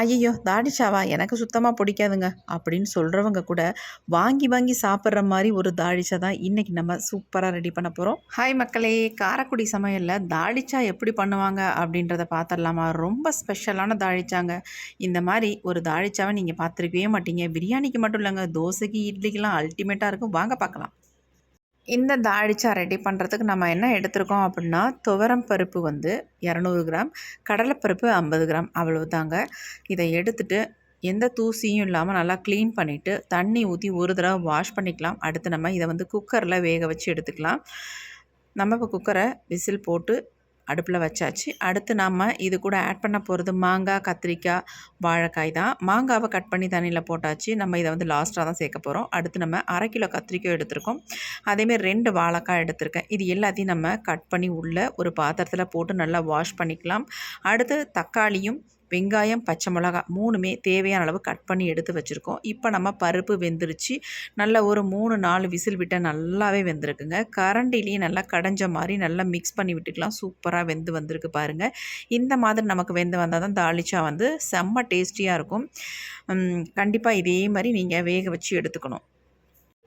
ஐயையோ தாடிச்சாவா எனக்கு சுத்தமாக பிடிக்காதுங்க அப்படின்னு சொல்கிறவங்க கூட வாங்கி வாங்கி சாப்பிட்ற மாதிரி ஒரு தாடிச்சா தான் இன்றைக்கி நம்ம சூப்பராக ரெடி பண்ண போகிறோம் ஹாய் மக்களே காரக்குடி சமையலில் தாடிச்சா எப்படி பண்ணுவாங்க அப்படின்றத பார்த்துடலாமா ரொம்ப ஸ்பெஷலான தாடிச்சாங்க இந்த மாதிரி ஒரு தாடிச்சாவை நீங்கள் பார்த்துருக்கவே மாட்டீங்க. பிரியாணிக்கு மட்டும் இல்லைங்க தோசைக்கு இட்லிக்கெலாம் அல்டிமேட்டாக இருக்கும். வாங்க பார்க்கலாம். இந்த தாழிச்சா ரெடி பண்ணுறதுக்கு நம்ம என்ன எடுத்திருக்கோம் அப்படின்னா துவரம் பருப்பு வந்து இரநூறு கிராம் கடலைப்பருப்பு ஐம்பது கிராம் அவ்வளவு தாங்க இதை எடுத்துட்டு எந்த தூசியும் இல்லாமல் நல்லா க்ளீன் பண்ணிவிட்டு தண்ணி ஊற்றி ஒரு தடவை வாஷ் பண்ணிக்கலாம். அடுத்து நம்ம இதை வந்து குக்கரில் வேக வச்சு எடுத்துக்கலாம். நம்ம இப்போ குக்கரை விசில் போட்டு அடுப்பில் வச்சாச்சு. அடுத்து நாம் இது கூட ஆட் பண்ண போகிறது மாங்காய் கத்திரிக்காய் வாழைக்காய் தான். மாங்காவை கட் பண்ணி தண்ணியில் போட்டாச்சு. நம்ம இதை வந்து லாஸ்ட்டாக தான் சேர்க்க போகிறோம் அடுத்து நம்ம அரை கிலோ கத்திரிக்காய் எடுத்திருக்கோம். அதேமாரி ரெண்டு வாழைக்காய் எடுத்திருக்கேன். இது எல்லாத்தையும் நம்ம கட் பண்ணி உள்ள ஒரு பாத்திரத்தில் போட்டு நல்லா வாஷ் பண்ணிக்கலாம். அடுத்து தக்காளியும் வெங்காயம் பச்சை மிளகா மூணுமே தேவையான அளவு கட் பண்ணி எடுத்து வச்சுருக்கோம். இப்போ நம்ம பருப்பு வெந்துருச்சு. நல்லா ஒரு மூணு நாலு விசில் விட்டால் நல்லாவே வெந்திருக்குங்க. கரண்டிலேயே நல்லா கடைஞ்ச மாதிரி நல்லா மிக்ஸ் பண்ணி விட்டுக்கலாம். சூப்பராக வெந்து வந்திருக்கு பாருங்கள் இந்த மாதிரி நமக்கு வெந்து வந்தால் தான் தாளிச்சா வந்து செம்ம டேஸ்டியாக இருக்கும். கண்டிப்பாக இதே மாதிரி நீங்கள் வேக வச்சு எடுத்துக்கணும்.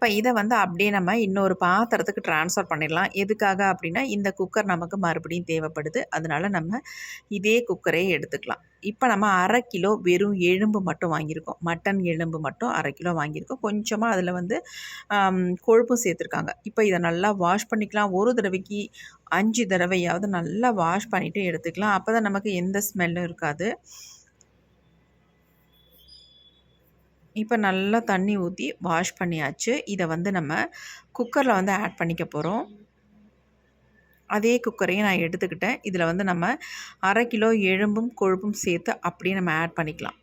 இப்போ இதை வந்து அப்படியே நம்ம இன்னொரு பாத்திரத்துக்கு ட்ரான்ஸ்ஃபர் பண்ணிடலாம். எதுக்காக அப்படின்னா இந்த குக்கர் நமக்கு மறுபடியும் தேவைப்படுது. அதனால நம்ம இதே குக்கரே எடுத்துக்கலாம். இப்போ நம்ம அரை கிலோ வெறும் எலும்பு மட்டும் வாங்கியிருக்கோம். மட்டன் எலும்பு மட்டும் அரை கிலோ வாங்கியிருக்கோம். கொஞ்சமாக அதில் வந்து கொழுப்பும் சேர்த்துருக்காங்க. இப்போ இதை நல்லா வாஷ் பண்ணிக்கலாம். ஒரு தடவைக்கு அஞ்சு தடவையாவது நல்லா வாஷ் பண்ணிவிட்டு எடுத்துக்கலாம். அப்போ தான் நமக்கு எந்த ஸ்மெல்லும் இருக்காது. இப்போ நல்லா தண்ணி ஊற்றி வாஷ் பண்ணியாச்சு. இதை வந்து நம்ம குக்கரில் வந்து ஆட் பண்ணிக்க போகிறோம் அதே குக்கரையும் நான் எடுத்துக்கிட்டேன். இதில் வந்து நம்ம அரை கிலோ எலும்பும் கொழுப்பும் சேர்த்து அப்படியே நம்ம ஆட் பண்ணிக்கலாம்.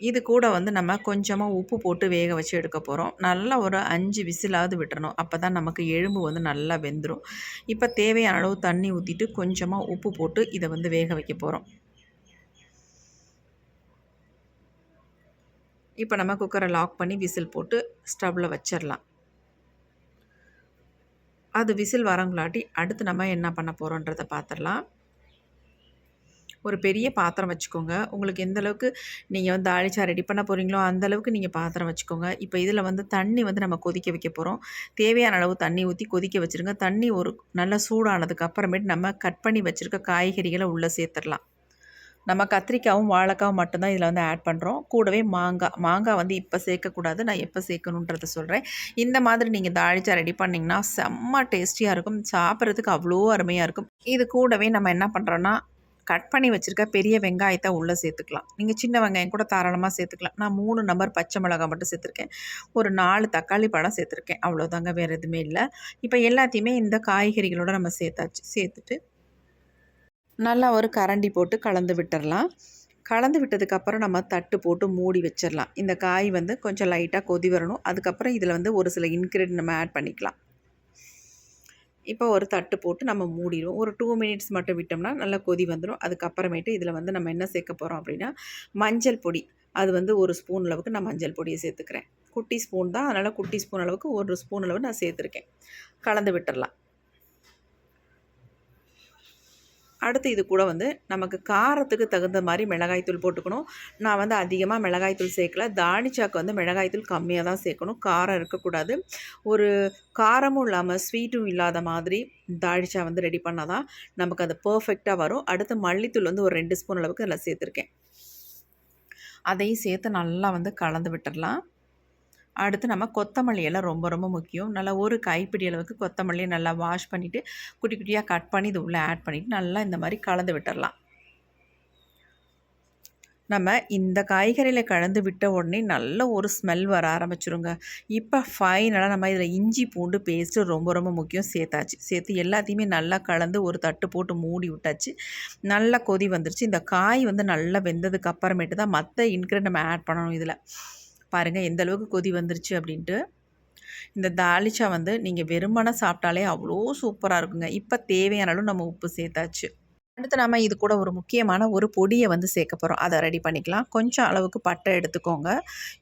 இது கூட வந்து நம்ம கொஞ்சமாக உப்பு போட்டு வேக வச்சு எடுக்க போகிறோம் நல்லா ஒரு அஞ்சு விசிலாவது விட்டுறணும். அப்போ தான் நமக்கு எலும்பு வந்து நல்லா வெந்துடும் இப்போ தேவையான அளவு தண்ணி ஊற்றிட்டு கொஞ்சமாக உப்பு போட்டு இதை வந்து வேக வைக்க போகிறோம் இப்போ நம்ம குக்கரை லாக் பண்ணி விசில் போட்டு ஸ்டவ்வில் வச்சிடலாம் அது விசில் வரங்களாட்டி அடுத்து நம்ம என்ன பண்ண போகிறோன்றதை பார்த்துடலாம் ஒரு பெரிய பாத்திரம் வச்சுக்கோங்க. உங்களுக்கு எந்த அளவுக்கு நீங்கள் வந்து தாளிச்சா ரெடி பண்ண போகிறீங்களோ அந்தளவுக்கு நீங்கள் பாத்திரம் வச்சுக்கோங்க. இப்போ இதில் வந்து தண்ணி வந்து நம்ம கொதிக்க வைக்க போகிறோம் தேவையான அளவு தண்ணி ஊற்றி கொதிக்க வச்சுருங்க. தண்ணி ஒரு நல்லா சூடானதுக்கு அப்புறமேட்டு நம்ம கட் பண்ணி வச்சுருக்க காய்கறிகளை உள்ளே சேர்த்துடலாம். நம்ம கத்திரிக்காவும் வாழைக்காவும் மட்டும்தான் இதில் வந்து ஆட் பண்ணுறோம் கூடவே மாங்காய் மாங்காய் வந்து இப்போ சேர்க்கக்கூடாது. நான் எப்போ சேர்க்கணுன்றதை சொல்கிறேன் இந்த மாதிரி நீங்கள் தாழிச்சா ரெடி பண்ணிங்கன்னா செம்ம டேஸ்டியாக இருக்கும். சாப்பிட்றதுக்கு அவ்வளோ அருமையாக இருக்கும். இது கூடவே நம்ம என்ன பண்ணுறோன்னா கட் பண்ணி வச்சுருக்க பெரிய வெங்காயத்தை உள்ளே சேர்த்துக்கலாம். நீங்கள் சின்ன வெங்காயம் கூட தாராளமாக சேர்த்துக்கலாம். நான் மூணு நம்பர் பச்சை மிளகாய் மட்டும் சேர்த்துருக்கேன். ஒரு நாலு தக்காளி பழம் சேர்த்துருக்கேன். அவ்வளோதாங்க வேறு எதுவுமே இல்லை. இப்போ எல்லாத்தையுமே இந்த காய்கறிகளோடு நம்ம சேர்த்தாச்சு சேர்த்துட்டு நல்லா ஒரு கரண்டி போட்டு கலந்து விட்டுடலாம் கலந்து விட்டதுக்கப்புறம் நம்ம தட்டு போட்டு மூடி வச்சிடலாம் இந்த காய் வந்து கொஞ்சம் லைட்டாக கொதி வரணும். அதுக்கப்புறம் இதில் வந்து ஒரு சில இன்க்ரீடியன்ட் நம்ம ஆட் பண்ணிக்கலாம். இப்போ ஒரு தட்டு போட்டு நம்ம மூடிடுவோம். ஒரு டூ மினிட்ஸ் மட்டும் விட்டோம்னா நல்லா கொதி வந்துடும் அதுக்கப்புறமேட்டு இதில் வந்து நம்ம என்ன சேர்க்க போகிறோம் அப்படின்னா மஞ்சள் பொடி. அது வந்து ஒரு ஸ்பூன் அளவுக்கு நான் மஞ்சள் பொடியை சேர்த்துக்கிறேன். குட்டி ஸ்பூன் தான். அதனால் குட்டி ஸ்பூன் அளவுக்கு ஒரு ஸ்பூன் அளவு நான் சேர்த்துருக்கேன். கலந்து விட்டுடலாம் அடுத்து இது கூட வந்து நமக்கு காரத்துக்கு தகுந்த மாதிரி மிளகாய்த்தூள் போட்டுக்கணும். நான் வந்து அதிகமாக மிளகாய்த்தூள் சேர்க்கல. தானிச்சாக்கு வந்து மிளகாய்த்தூள் கம்மியாக தான் சேர்க்கணும். காரம் இருக்கக்கூடாது. ஒரு காரமும் இல்லாமல் ஸ்வீட்டும் இல்லாத மாதிரி தாழிச்சா வந்து ரெடி பண்ணால் தான் நமக்கு அது பர்ஃபெக்டாக வரும். அடுத்து மல்லித்தூள் வந்து ஒரு ரெண்டு ஸ்பூன் அளவுக்கு அதில் சேர்த்துருக்கேன். அதையும் சேர்த்து நல்லா வந்து கலந்து விட்டுடலாம். அடுத்து நம்ம கொத்தமல்லி எல்லாம் ரொம்ப ரொம்ப முக்கியம். நல்லா ஒரு கைப்பிடி அளவுக்கு கொத்தமல்லியை நல்லா வாஷ் பண்ணிவிட்டு குட்டி குட்டியாக கட் பண்ணி இது உள்ளே ஆட் பண்ணிவிட்டு நல்லா இந்த மாதிரி கலந்து விட்டுடலாம் நம்ம இந்த காய்கறியில் கலந்து விட்ட உடனே நல்ல ஒரு ஸ்மெல் வர ஆரம்பிச்சிருங்க. இப்போ ஃபைனலாக நம்ம இதில் இஞ்சி பூண்டு பேஸ்ட்டு ரொம்ப ரொம்ப முக்கியம் சேர்த்தாச்சு. சேர்த்து எல்லாத்தையுமே நல்லா கலந்து ஒரு தட்டு போட்டு மூடி விட்டாச்சு. நல்லா கொதி வந்துருச்சு. இந்த காய் வந்து நல்லா வெந்ததுக்கு அப்புறமேட்டு தான் மற்ற இன்க்ரீட் நம்ம ஆட் பண்ணணும் இதில். பாருங்கள் எந்த அளவுக்கு கொதி வந்துருச்சு அப்படின்ட்டு. இந்த தாலிச்சா வந்து நீங்கள் வெறுமனை சாப்பிட்டாலே அவ்வளோ சூப்பராக இருக்குங்க. இப்போ தேவையான அளவு நம்ம உப்பு சேர்த்தாச்சு. அடுத்து நம்ம இது கூட ஒரு முக்கியமான ஒரு பொடியை வந்து சேர்க்க போகிறோம் அதை ரெடி பண்ணிக்கலாம். கொஞ்சம் அளவுக்கு பட்டை எடுத்துக்கோங்க.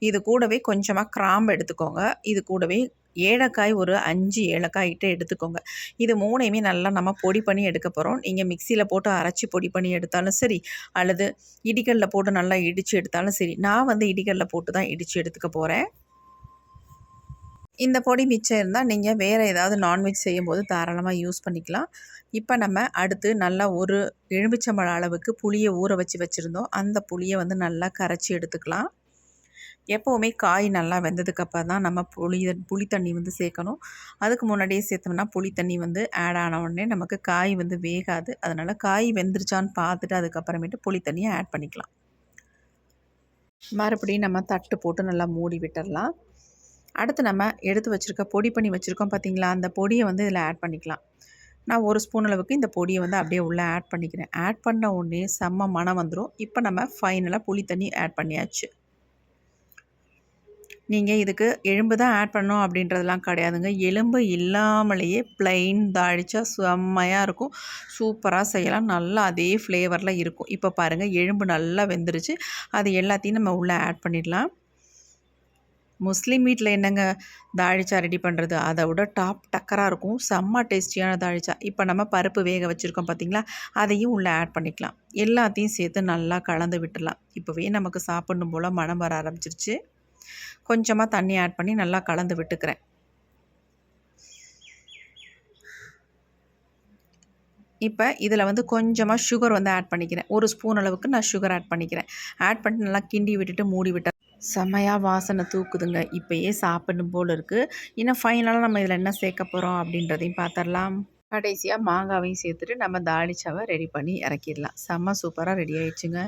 இது கூடவே கொஞ்சமாக கிராம்பு எடுத்துக்கோங்க. இது கூடவே ஏலக்காய் ஒரு அஞ்சு ஏலக்காய் எடுத்துக்கோங்க. இது மூணையுமே நல்லா நம்ம பொடி பண்ணி எடுக்க போகிறோம் நீங்கள் மிக்சியில் போட்டு அரைச்சி பொடி பண்ணி எடுத்தாலும் சரி அல்லது இடிகளில் போட்டு நல்லா இடித்து எடுத்தாலும் சரி நான் வந்து இடிகளில் போட்டு தான் இடித்து எடுத்துக்க போகிறேன் இந்த பொடி மிச்சம் இருந்தால் நீங்கள் வேறு ஏதாவது நான்வெஜ் செய்யும்போது தாராளமாக யூஸ் பண்ணிக்கலாம். இப்போ நம்ம அடுத்து நல்லா ஒரு எலுமிச்சம்பழ அளவுக்கு புளியை ஊற வச்சு வச்சுருந்தோம். அந்த புளியை வந்து நல்லா கரைச்சி எடுத்துக்கலாம். எப்போவுமே காய் நல்லா வெந்ததுக்கப்புறம் தான் நம்ம புளி புளி தண்ணி வந்து சேர்க்கணும். அதுக்கு முன்னாடியே சேர்த்தோம்னா புளி தண்ணி வந்து ஆட் ஆன உடனே நமக்கு காய் வந்து வேகாது. அதனால் காய் வெந்துருச்சான்னு பார்த்துட்டு அதுக்கப்புறமேட்டு புளி தண்ணியை ஆட் பண்ணிக்கலாம். மறுபடியும் நம்ம தட்டு போட்டு நல்லா மூடி விட்டுடலாம். அடுத்து நம்ம எடுத்து வச்சுருக்க பொடி பண்ணி வச்சுருக்கோம் பார்த்திங்களா அந்த பொடியை வந்து இதில் ஆட் பண்ணிக்கலாம். நான் ஒரு ஸ்பூன் அளவுக்கு இந்த பொடியை வந்து அப்படியே உள்ளே ஆட் பண்ணிக்கிறேன். ஆட் பண்ண உடனே செம்ம மனம் வந்துடும் இப்போ நம்ம ஃபைனலாக புளி தண்ணி ஆட் பண்ணியாச்சு. நீங்கள் இதுக்கு எலும்பு தான் ஆட் பண்ணணும் அப்படின்றதெல்லாம் கிடையாதுங்க. எலும்பு இல்லாமலேயே ப்ளைன் தாளிச்சா செம்மையாக இருக்கும். சூப்பராக செய்யலாம். நல்லா அதே ஃப்ளேவரில் இருக்கும். இப்போ பாருங்கள் எலும்பு நல்லா வெந்துருச்சு. அது எல்லாத்தையும் நம்ம உள்ளே ஆட் பண்ணிடலாம். முஸ்லீம் வீட்டில் என்னங்க தாழிச்சா ரெடி பண்ணுறது அதை விட டாப் டக்கராக இருக்கும். செம்ம டேஸ்டியான தாழிச்சா இப்போ நம்ம பருப்பு வேக வச்சுருக்கோம் பார்த்திங்களா அதையும் உள்ளே ஆட் பண்ணிக்கலாம். எல்லாத்தையும் சேர்த்து நல்லா கலந்து விட்டுடலாம். இப்போவே நமக்கு சாப்பிடணும் போல் மனம் வர ஆரம்பிச்சிருச்சு. கொஞ்சமாக தண்ணி ஆட் பண்ணி நல்லா கலந்து விட்டுக்கிறேன். இப்போ இதில் வந்து கொஞ்சமாக சுகர் வந்து ஆட் பண்ணிக்கிறேன். ஒரு ஸ்பூன் அளவுக்கு நான் சுகர் ஆட் பண்ணிக்கிறேன். ஆட் பண்ணிட்டு நல்லா கிண்டி விட்டுட்டு மூடி விட்டேன் செமையாக வாசனை தூக்குதுங்க. இப்போயே சாப்பிடணும் போல் இருக்குது இன்னும் ஃபைனலாக நம்ம இதில் என்ன சேர்க்க போகிறோம் அப்படின்றதையும் பார்த்துடலாம் கடைசியாக மாங்காவையும் சேர்த்துட்டு நம்ம தாளிச்சாவை ரெடி பண்ணி இறக்கிடலாம். செம்ம சூப்பராக ரெடி ஆயிடுச்சுங்க.